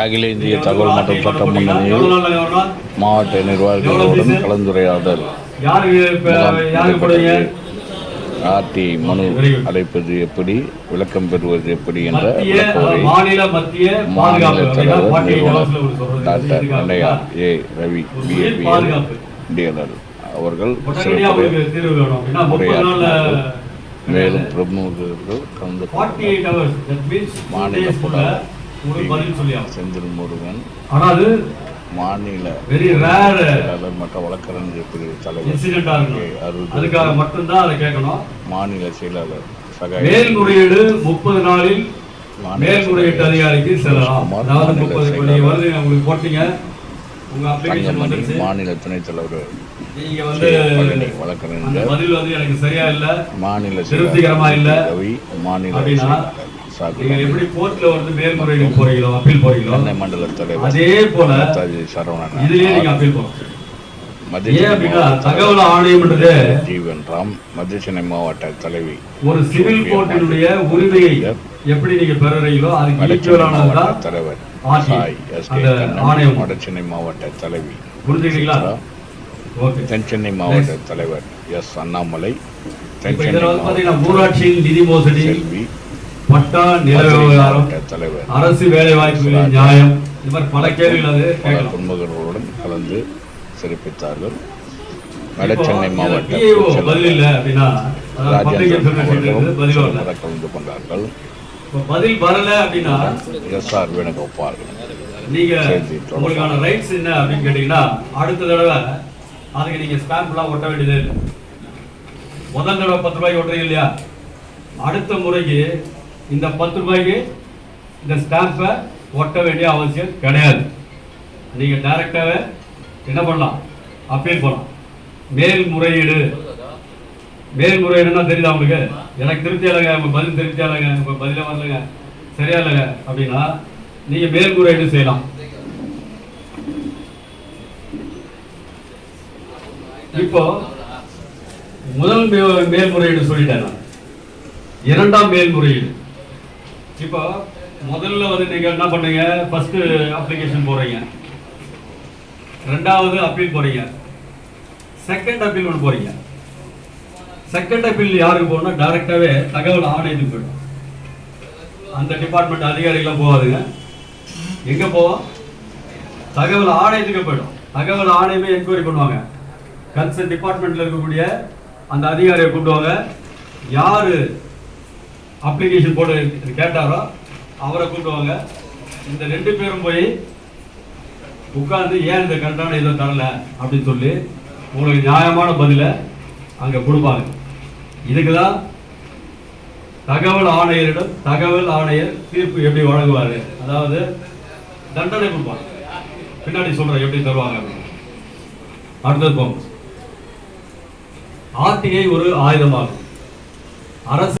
அகில இந்திய தகவல் மற்றும் சட்ட முன்னணியில் மாவட்ட நிர்வாகிகளுடன் கலந்துரையாடல். ஆர்டி மனு அடைப்பது எப்படி? விளக்கம் பெறுவது எப்படி என்ற மாநில தலைவர் நிறுவனர் டாக்டர் அண்டையா ஏ ரவி டிஎல்எல் அவர்கள் நாள்ல மேலும் பிரமுகர்கள் கலந்து மாநில புலவர். செந்தில் முருகன் மாநில மற்றும் வழக்கறிஞர் பிரிவு தலைவர் மட்டும்தான் அதை கேட்கணும். மாநில செயலாளர் மேல்முறையீடு முப்பது நாளில் மேல்முறையீட்டு அதிகாரிக்கு செல்லலாம். அதாவது முப்பது நீங்க வந்து உங்களுக்கு போட்டீங்க. உங்க அப்ளிகேஷன் வந்துருச்சு. மாநில துணைத் தலைவர் நீங்க வந்து வழக்கறிஞர் பதில் வந்து எனக்கு சரியா இல்ல. மாநில திருப்திகரமா இல்ல. மாநில எப்படி கோர்ட்ல வந்து மேல்முறையீடு போறீங்களோ அப்பீல் போறீங்களோ சென்னை மண்டல தலைவர் அதே போல நேதாஜி சரவணன் இதுலயே நீங்க அப்பீல் போகலாம் மத்திய ஏன் சென்னை அப்படின்னா மாவட்ட தகவல் ஆணையம்ன்றது ஜீவன் ராம் மத்திய சென்னை மாவட்ட தலைவி ஒரு சிவில் கோர்ட்டினுடைய உரிமையை எப்படி நீங்க பெறுறீங்களோ அதுக்கு மாவட்ட தலைவர். சாய் எஸ் கே அந்த கண்ணன் ஆணையம். வடசென்னை மாவட்ட தலைவி புரிஞ்சுக்கிறீங்களா ஓகே தென் சென்னை மாவட்ட தலைவர் எஸ் அண்ணாமலை இப்ப மாவட்ட ஊராட்சியின் நிதி மோசடி செல்வி பட்டா நில விவகாரம் அரசு வேலை வாய்ப்புகளின் நியாயம். இது மாதிரி பல கேள்விகள் அது குடும்பங்களுடன் கலந்து சிறப்பித்தார்கள் வடசென்னை இதுல மாவட்ட PAO பொதுச் பதில் இல்ல அப்படின்னா கலந்து கொண்டார்கள். பதில் வரல அப்படின்னா எஸ் ஆர் வேணுகோபால் நீங்க. உங்களுக்கான ரைட்ஸ் என்ன அப்படின்னு கேட்டீங்கன்னா அடுத்த தடவை அதுக்கு நீங்க ஸ்டாம்ப்லாம் ஒட்ட வேண்டியதே முதல் தடவை பத்து ரூபாய்க்கு ஒட்டுறீங்க இல்லையா? அடுத்த முறைக்கு இந்த பத்து ரூபாய்க்கு இந்த ஸ்டாம்பை ஒட்ட வேண்டிய அவசியம் கிடையாது. நீங்கள் டைரக்டாவே என்ன பண்ணலாம்? அப்பீல் பண்ணலாம். மேல்முறையீடு மேல்முறையீடுன்னா தெரியுதா உங்களுக்கு? எனக்கு திருப்தி இல்லைங்க உங்கள் பதில் திருப்தி இல்லைங்க உங்கள் பதிலே வரலங்க சரியா இல்லைங்க அப்படின்னா நீங்கள் மேல்முறையீடு செய்யலாம். இப்போ முதல் மேல்முறையீடு சொல்லிட்டேன் நான். இரண்டாம் மேல்முறையீடு இப்போ முதல்ல வந்து நீங்க என்ன பண்ணீங்க? ஃபர்ஸ்ட் அப்ளிகேஷன் போறீங்க. ரெண்டாவது அப்பீல் போறீங்க. செகண்ட் அப்பீல் ஒன்று போறீங்க. செகண்ட் அப்பீல் யாருக்கு போகணும்னா டைரக்டாவே தகவல் ஆணையத்துக்கு போயிடும். அந்த டிபார்ட்மெண்ட் அதிகாரிகளாம் போகாதுங்க. எங்க போவோம்? தகவல் ஆணையத்துக்கு போயிடும். தகவல் ஆணையமே என்கொயரி பண்ணுவாங்க. கன்சர்ன் டிபார்ட்மெண்ட்ல இருக்கக்கூடிய அந்த அதிகாரியை கூப்பிடுவாங்க. யாரு அப்ளிகேஷன் போட்டு கேட்டாரோ அவரை கூப்பிடுவாங்க. இந்த ரெண்டு பேரும் போய் உட்கார்ந்து ஏன் இந்த கரெக்டான இதை தரல அப்படின்னு சொல்லி உங்களுக்கு நியாயமான பதிலை அங்க கொடுப்பாங்க. இதுக்கு தான் தகவல் ஆணையரிடம் தகவல் ஆணையர் தீர்ப்பு எப்படி வழங்குவாரு? அதாவது தண்டனை கொடுப்பாங்க. பின்னாடி சொல்றேன் எப்படி தருவாங்க அப்படின்னு. அடுத்தது போங்க ஆர்டிஐ ஒரு ஆயுதமாகும். அரசு